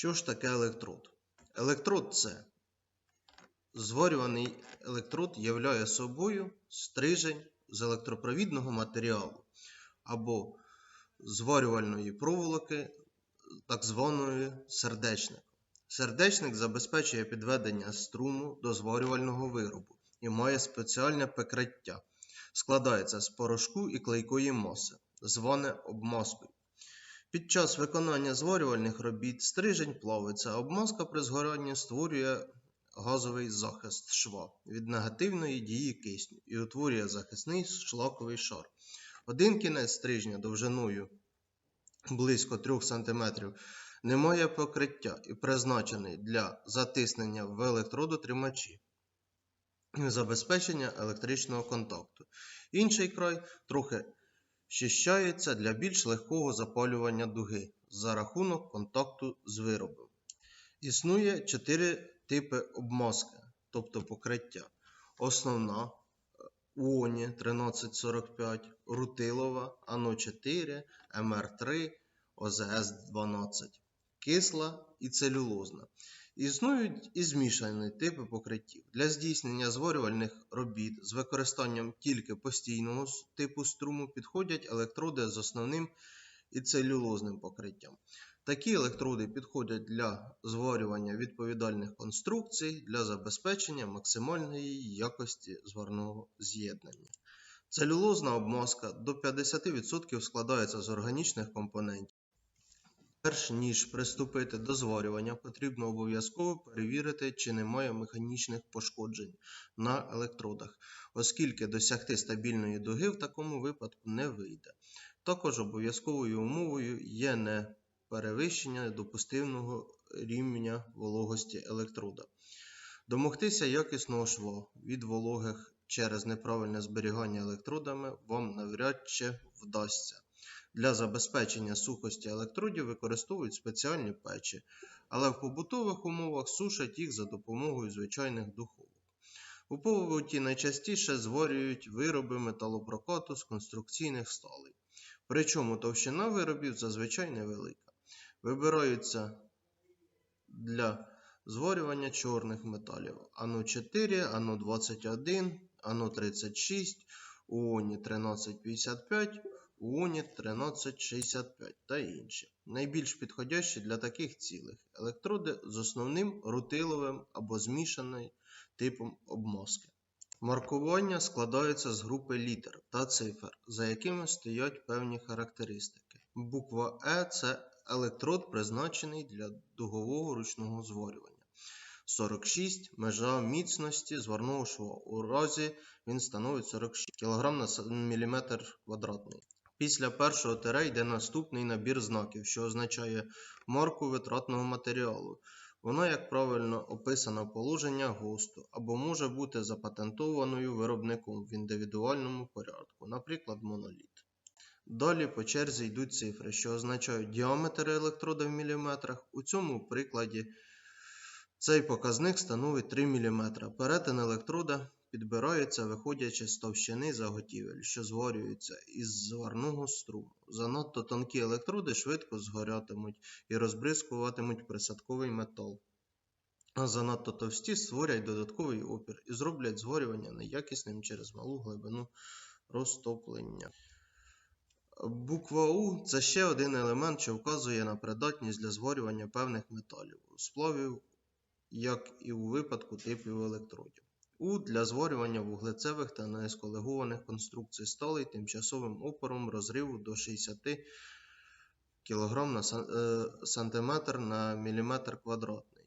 Що ж таке електрод? Електрод це зварюваний електрод являє собою стрижень з електропровідного матеріалу або зварювальної проволоки, так званої сердечника. Сердечник забезпечує підведення струму до зварювального виробу і має спеціальне покриття. Складається з порошку і клейкої маси, зване обмазкою. Під час виконання зварювальних робіт стрижень плавиться, обмазка при згоранні створює газовий захист шва від негативної дії кисню і утворює захисний шлаковий шар. Один кінець стрижня довжиною близько 3 см не має покриття і призначений для затиснення в електродотримачі і забезпечення електричного контакту. Інший край трохи щищається для більш легкого запалювання дуги за рахунок контакту з виробом. Існує чотири типи обмазки, тобто покриття. Основна е, УОНі 1345, рутилова, АНО4, МР3, ОЗС-12, кисла і целюлозна. Існують і змішані типи покриттів. Для здійснення зварювальних робіт з використанням тільки постійного типу струму підходять електроди з основним і целюлозним покриттям. Такі електроди підходять для зварювання відповідальних конструкцій для забезпечення максимальної якості зварного з'єднання. Целюлозна обмазка до 50% складається з органічних компонентів. Перш ніж приступити до зварювання, потрібно обов'язково перевірити, чи немає механічних пошкоджень на електродах, оскільки досягти стабільної дуги в такому випадку не вийде. Також обов'язковою умовою є не перевищення допустимого рівня вологості електрода. Домогтися якісного шва від вологих через неправильне зберігання електродами вам навряд чи вдасться. Для забезпечення сухості електродів використовують спеціальні печі, але в побутових умовах сушать їх за допомогою звичайних духовок. У побуті найчастіше зварюють вироби металопрокату з конструкційних сталей. Причому товщина виробів зазвичай невелика. Вибираються для зварювання чорних металів ано 4, ано 21, ано 36, УОНі 1355, УОНі 1365 та інші. Найбільш підходящі для таких цілих електроди з основним рутиловим або змішаним типом обмазки. Маркування складається з групи літер та цифр, за якими стоять певні характеристики. Буква Е це електрод, призначений для дугового ручного зварювання. 46 межа міцності зварного шва. У разі він становить 46 кг на міліметр квадратний. Після першого тире йде наступний набір знаків, що означає марку витратного матеріалу. Вона, як правильно описано положення ГОСТу, або може бути запатентованою виробником в індивідуальному порядку, наприклад, моноліт. Далі по черзі йдуть цифри, що означають діаметр електрода в міліметрах. У цьому прикладі цей показник становить 3 мм. Перетин електрода підбирається, виходячи з товщини заготівель, що зварюються із зварного струму. Занадто тонкі електроди швидко згорятимуть і розбризкуватимуть присадковий метал. А занадто товсті створять додатковий опір і зроблять зварювання неякісним через малу глибину розтоплення. Буква У це ще один елемент, що вказує на придатність для зварювання певних металів, сплавів, як і у випадку типів електродів. У для зварювання вуглецевих та неесколегованих конструкцій сталей тимчасовим опором розриву до 60 кг на е, сантиметр на міліметр квадратний.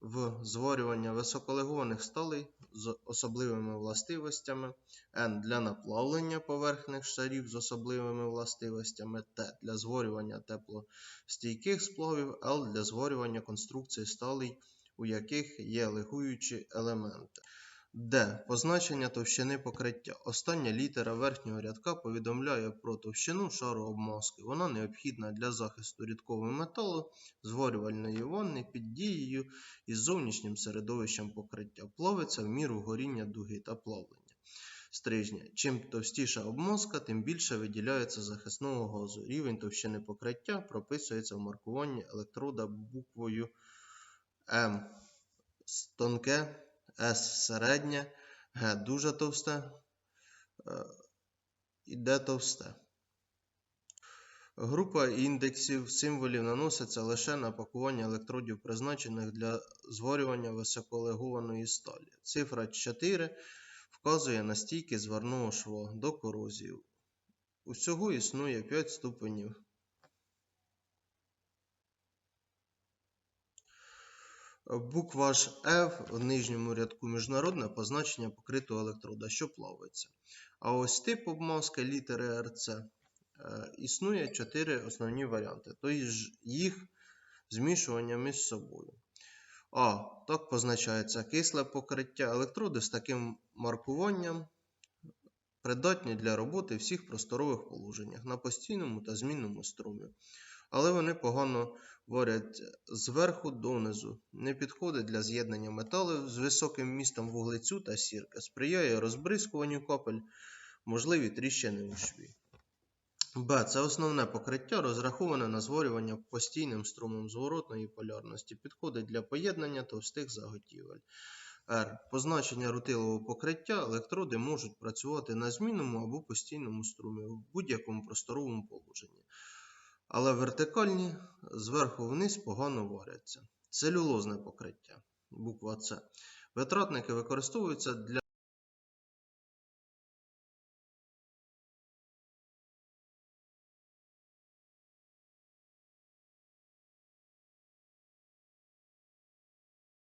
В зварювання високолегованих сталей з особливими властивостями Н для наплавлення поверхних шарів з особливими властивостями, Т для зварювання теплостійких сплавів, Л для зварювання конструкцій сталей, у яких є легуючі елементи. Д. Позначення товщини покриття. Остання літера верхнього рядка повідомляє про товщину шару обмазки. Вона необхідна для захисту рідкого металу зварювальної ванни під дією із зовнішнім середовищем покриття. Плавиться в міру горіння дуги та плавлення. стрижня. Чим товстіша обмазка, тим більше виділяється захисного газу. Рівень товщини покриття прописується в маркуванні електрода буквою М. Тонке, С середнє, Г дуже товсте е, і Д товсте. Група індексів символів наноситься лише на пакування електродів, призначених для зварювання високолегованої сталі. Цифра 4 вказує на стійкість зварного шва до корозії. Усього існує 5 ступенів. Буква ж F в нижньому рядку міжнародне позначення покритого електрода, що плавиться. А ось тип обмазки літери РЦ е, існує 4 основні варіанти, тобто їх змішування між собою. А. Так позначається кисле покриття. Електроди з таким маркуванням придатні для роботи всіх просторових положеннях на постійному та змінному струмі. Але вони погано варять зверху донизу, не підходить для з'єднання металів з високим містом вуглецю та сірки, сприяє розбризкуванню капель, можливі тріщини у шві. Б. Це основне покриття, розраховане на зварювання постійним струмом зворотної полярності, підходить для поєднання товстих заготівель. Р. Позначення рутилового покриття електроди можуть працювати на змінному або постійному струмі в будь-якому просторовому положенні. Але вертикальні зверху вниз погано варяться. Целюлозне покриття. Буква С. Витратники використовуються для